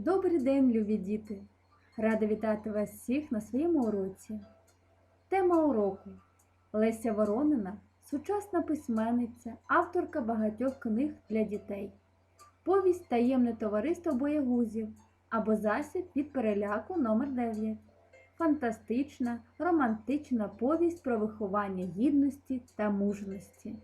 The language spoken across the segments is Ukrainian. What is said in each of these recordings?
Добрий день, любі діти! Рада вітати вас всіх на своєму уроці. Тема уроку Леся Воронина сучасна письменниця, авторка багатьох книг для дітей. Повість Таємне товариство боягузів або засіб від переляку номер 9 Фантастична, романтична повість про виховання гідності та мужності.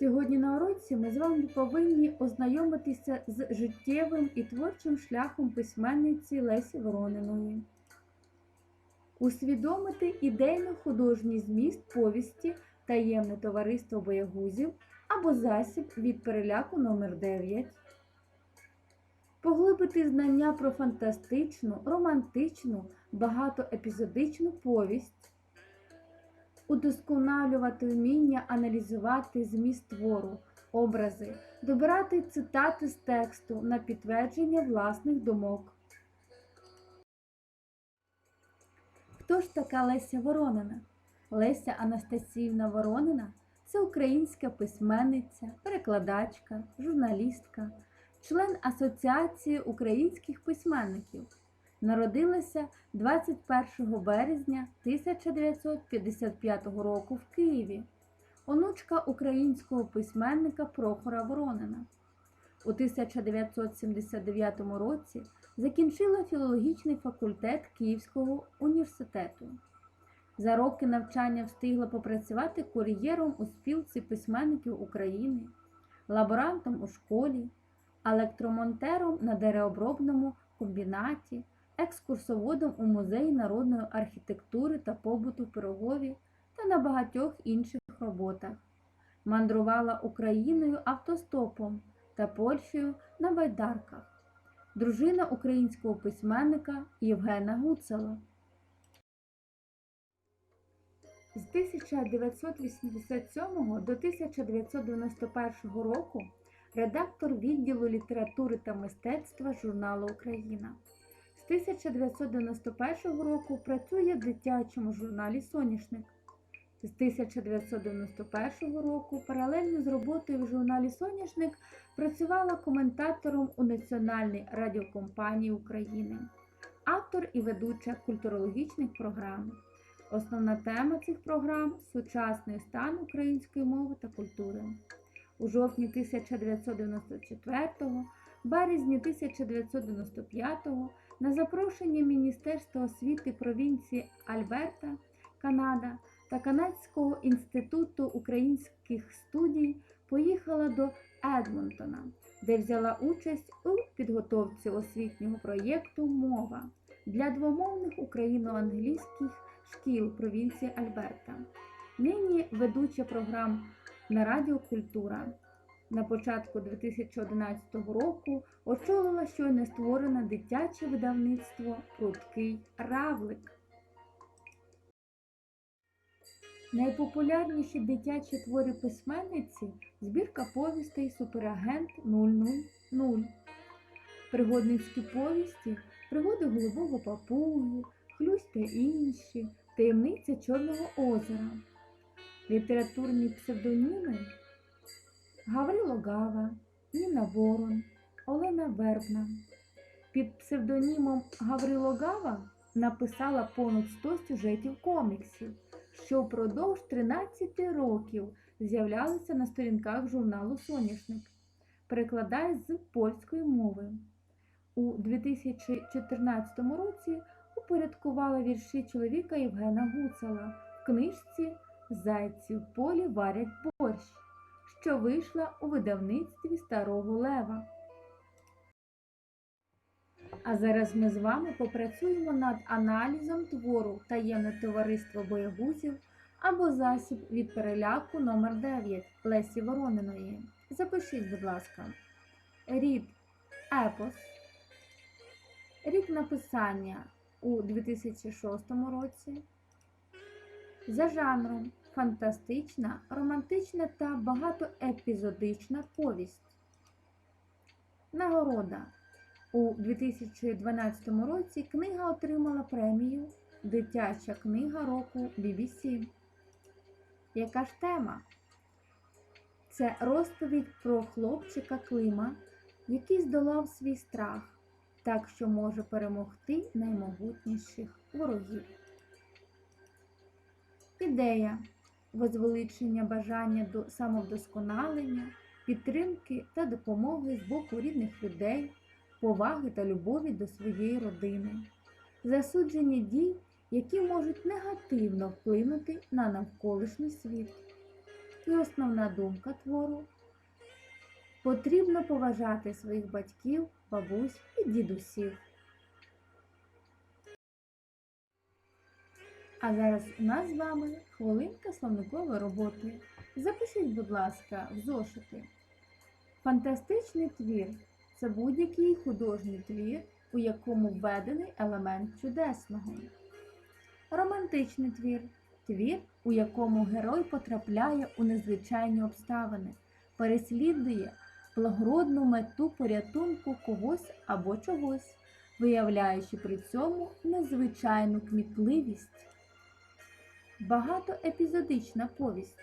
Сьогодні на уроці ми з вами повинні ознайомитися з життєвим і творчим шляхом письменниці Лесі Ворониної, усвідомити ідейно-художній зміст повісті Таємне товариство боягузів або засіб від переляку номер 9 поглибити знання про фантастичну, романтичну, багатоепізодичну повість удосконалювати вміння аналізувати зміст твору, образи, добирати цитати з тексту на підтвердження власних думок. Хто ж така Леся Воронина? Леся Анастасіївна Воронина це українська письменниця, перекладачка, журналістка, член Асоціації українських письменників. Народилася 21 березня 1955 року в Києві, онучка українського письменника Прохора Воронина. У 1979 році закінчила філологічний факультет Київського університету. За роки навчання встигла попрацювати кур'єром у спілці письменників України, лаборантом у школі, електромонтером на дереобробному комбінаті екскурсоводом у музеї народної архітектури та побуту в Пирогові та на багатьох інших роботах. Мандрувала Україною автостопом та Польщею на байдарках. Дружина українського письменника Євгена Гуцела. З 1987 до 1991 року редактор відділу літератури та мистецтва журналу Україна. З 1991 року працює в дитячому журналі Соняшник. З 1991 року паралельно з роботою в журналі Соняшник працювала коментатором у Національній радіокомпанії України, автор і ведуча культурологічних програм. Основна тема цих програм сучасний стан української мови та культури. У жовтні 1994, березні 1995 на запрошення Міністерства освіти провінції Альберта, Канада та Канадського інституту українських студій поїхала до Едмонтона, де взяла участь у підготовці освітнього проєкту Мова для двомовних україно-англійських шкіл провінції Альберта. Нині ведуча програм на Радіо Культура. На початку 2011 року очолила щойно створене дитяче видавництво Прудкий Равлик. Найпопулярніші дитячі твори письменниці збірка повістей Суперагент 000, пригодницькі повісті, пригоди голубого папуги, Хлюсь та інші, таємниця Чорного озера, літературні псевдоніми Гаврило Гава, Ніна Ворон, Олена Вербна. Під псевдонімом Гаврило Гава написала понад 100 сюжетів коміксів, що впродовж 13 років з'являлися на сторінках журналу Соняшник, перекладає з польської мови. У 2014 році упорядкувала вірші чоловіка Євгена Гуцала в книжці Зайці в полі варять борщ що вийшла у видавництві Старого Лева. А зараз ми з вами попрацюємо над аналізом твору Таємне товариство боягузів або засіб від переляку номер 9 Лесі Ворониної. Запишіть, будь ласка, рід Епос. Рік написання у 2006 році. За жанром фантастична, романтична та багатоепізодична повість. Нагорода. У 2012 році книга отримала премію Дитяча книга року BBC. Яка ж тема? Це розповідь про хлопчика Клима, який здолав свій страх, так що може перемогти наймогутніших ворогів. Ідея возвеличення бажання до самовдосконалення, підтримки та допомоги з боку рідних людей, поваги та любові до своєї родини, засудження дій, які можуть негативно вплинути на навколишній світ. І основна думка твору потрібно поважати своїх батьків, бабусь і дідусів. А зараз у нас з вами хвилинка словникової роботи. Запишіть, будь ласка, в зошити. Фантастичний твір це будь-який художній твір, у якому введений елемент чудесного. Романтичний твір твір, у якому герой потрапляє у незвичайні обставини, переслідує благородну мету порятунку когось або чогось, виявляючи при цьому незвичайну кмітливість. Багатоепізодична повість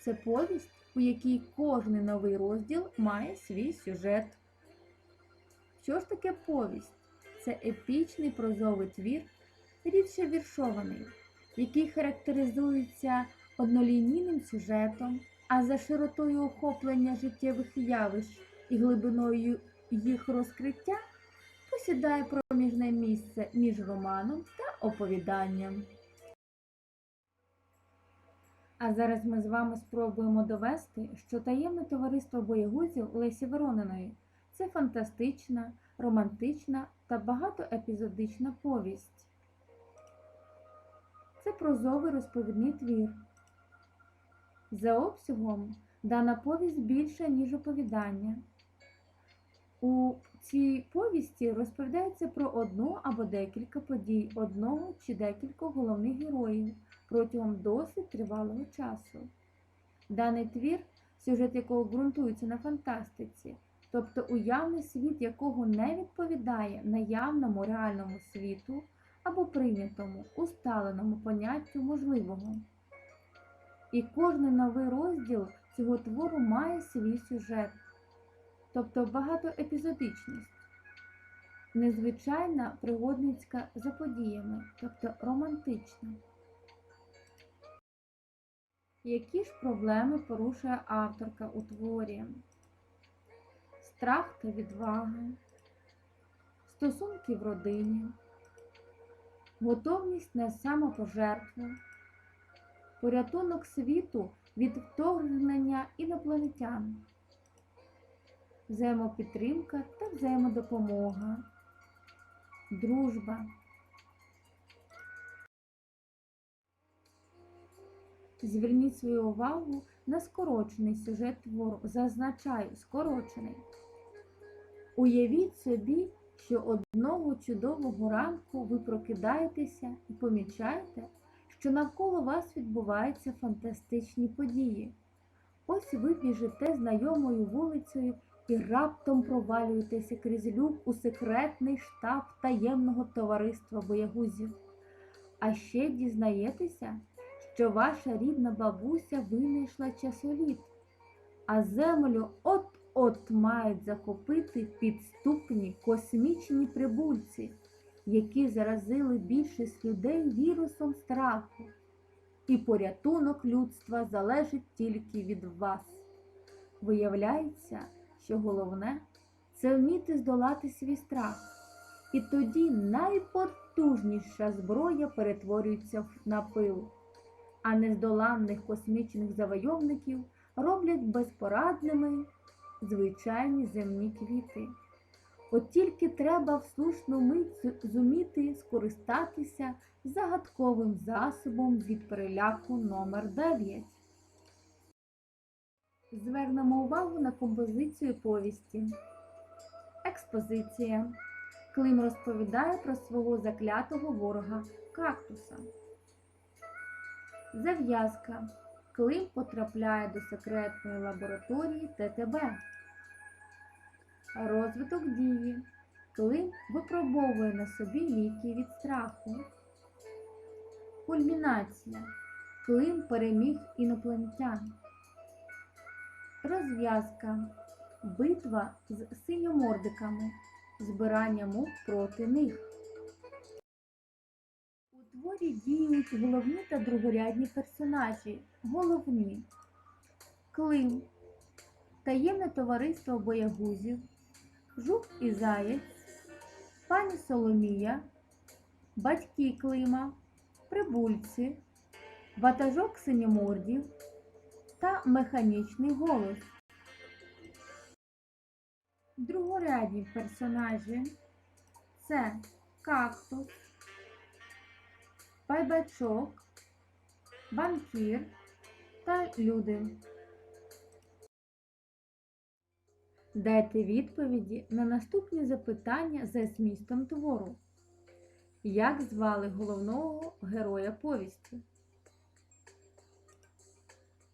це повість, у якій кожний новий розділ має свій сюжет. Що ж таке повість? Це епічний прозовий твір, рідше віршований, який характеризується однолінійним сюжетом, а за широтою охоплення життєвих явищ і глибиною їх розкриття посідає проміжне місце між романом та оповіданням. А зараз ми з вами спробуємо довести, що таємне товариство боєгузів Лесі Ворониної це фантастична, романтична та багатоепізодична повість. Це прозовий розповідний твір. За обсягом дана повість більша, ніж оповідання. У цій повісті розповідається про одну або декілька подій одного чи декількох головних героїв протягом досить тривалого часу. Даний твір, сюжет якого ґрунтується на фантастиці, тобто уявний світ якого не відповідає наявному реальному світу або прийнятому, усталеному поняттю можливого. І кожний новий розділ цього твору має свій сюжет, тобто багатоепізодичність, незвичайна пригодницька за подіями, тобто романтична. Які ж проблеми порушує авторка у творі? Страх та відвага, стосунки в родині, готовність на самопожертву, порятунок світу від вторгнення інопланетян, взаємопідтримка та взаємодопомога, дружба. Зверніть свою увагу на скорочений сюжет твору. Зазначаю, скорочений. Уявіть собі, що одного чудового ранку ви прокидаєтеся і помічаєте, що навколо вас відбуваються фантастичні події. Ось ви біжите знайомою вулицею і раптом провалюєтеся крізь люк у секретний штаб таємного товариства боягузів. А ще дізнаєтеся, що ваша рідна бабуся винайшла часоліт, а землю от-от мають захопити підступні космічні прибульці, які заразили більшість людей вірусом страху. І порятунок людства залежить тільки від вас. Виявляється, що головне це вміти здолати свій страх. І тоді найпотужніша зброя перетворюється на пил а нездоланних космічних завойовників роблять безпорадними звичайні земні квіти. От тільки треба в слушну мить зуміти скористатися загадковим засобом від переляку номер 9 Звернемо увагу на композицію повісті. Експозиція. Клим розповідає про свого заклятого ворога кактуса. Зав'язка. Клим потрапляє до секретної лабораторії ТТБ. Розвиток дії. Клим випробовує на собі ліки від страху. Кульмінація. Клим переміг інопланетян. розв'язка, битва з синьомордиками, збирання мух проти них. Творі діють головні та другорядні персонажі. Головні. Клим, таємне товариство боягузів, Жук і Заєць, пані Соломія, батьки Клима, прибульці, ватажок синьомордів. Та механічний голос. Другорядні персонажі. Це кактус, байбачок, банкір та люди. Дайте відповіді на наступні запитання за змістом твору. Як звали головного героя повісті?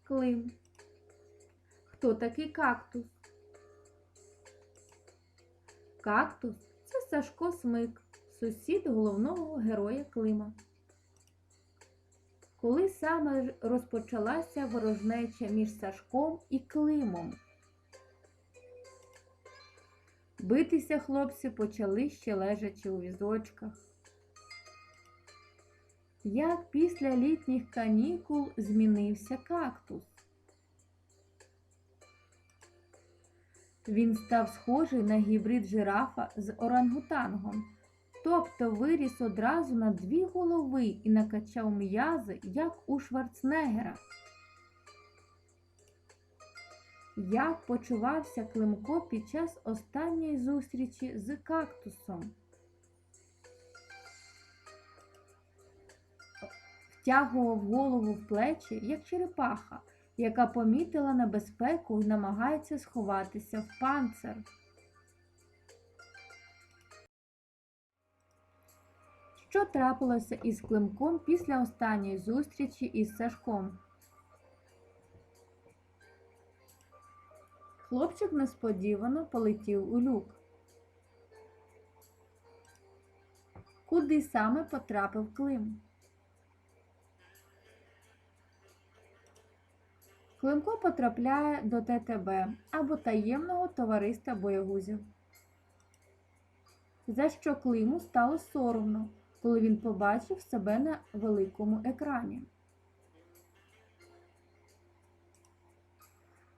Клим. Хто такий кактус? Кактус це Сашко Смик, сусід головного героя Клима. Коли саме розпочалася ворожнеча між Сашком і Климом? Битися хлопці почали ще лежачи у візочках. Як після літніх канікул змінився кактус? Він став схожий на гібрид жирафа з орангутангом, тобто виріс одразу на дві голови і накачав м'язи, як у Шварценеггера. Як почувався Климко під час останньої зустрічі з кактусом? Втягував голову в плечі, як черепаха, яка помітила небезпеку і намагається сховатися в панцир. Що трапилося із Климком після останньої зустрічі із Сашком? Хлопчик несподівано полетів у люк. Куди саме потрапив Клим? Климко потрапляє до ТТБ або таємного товариства боягузів. За що Климу стало соромно, коли він побачив себе на великому екрані.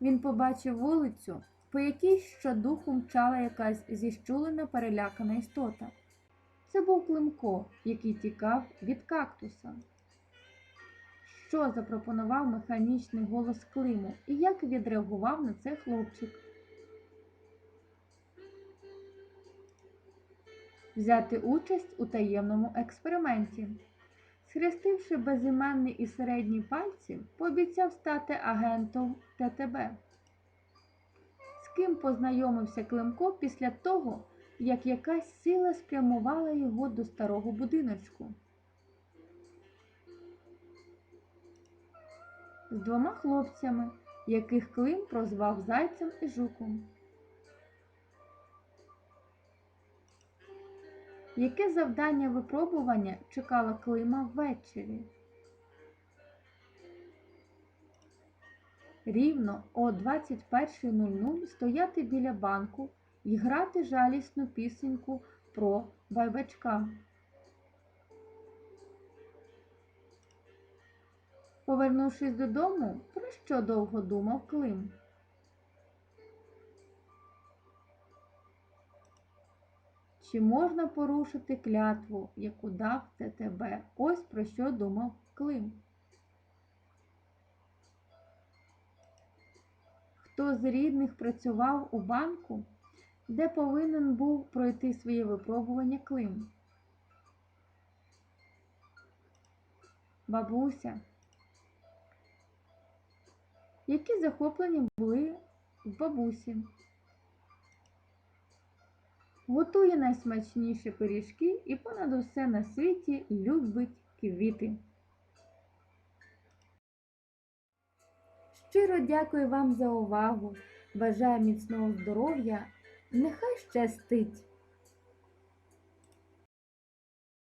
Він побачив вулицю, по якій щодуху мчала якась зіщулена перелякана істота. Це був Климко, який тікав від кактуса. Що запропонував механічний голос Климу і як відреагував на це хлопчик? Взяти участь у таємному експерименті. Схрестивши безіменний і середній пальці, пообіцяв стати агентом ТТБ. З ким познайомився Климко після того, як якась сила спрямувала його до старого будиночку. З двома хлопцями, яких Клим прозвав Зайцем і Жуком. Яке завдання випробування чекало Клима ввечері? Рівно о 21.00 стояти біля банку і грати жалісну пісеньку про байбачка. Повернувшись додому, про що довго думав Клим? Чи можна порушити клятву, яку дав ТТБ? Ось про що думав Клим. Хто з рідних працював у банку, де повинен був пройти своє випробування Клим? Бабуся. Які захоплення були в бабусі? Готує найсмачніші пиріжки і понад усе на світі любить квіти. Щиро дякую вам за увагу. Бажаю міцного здоров'я. Нехай щастить!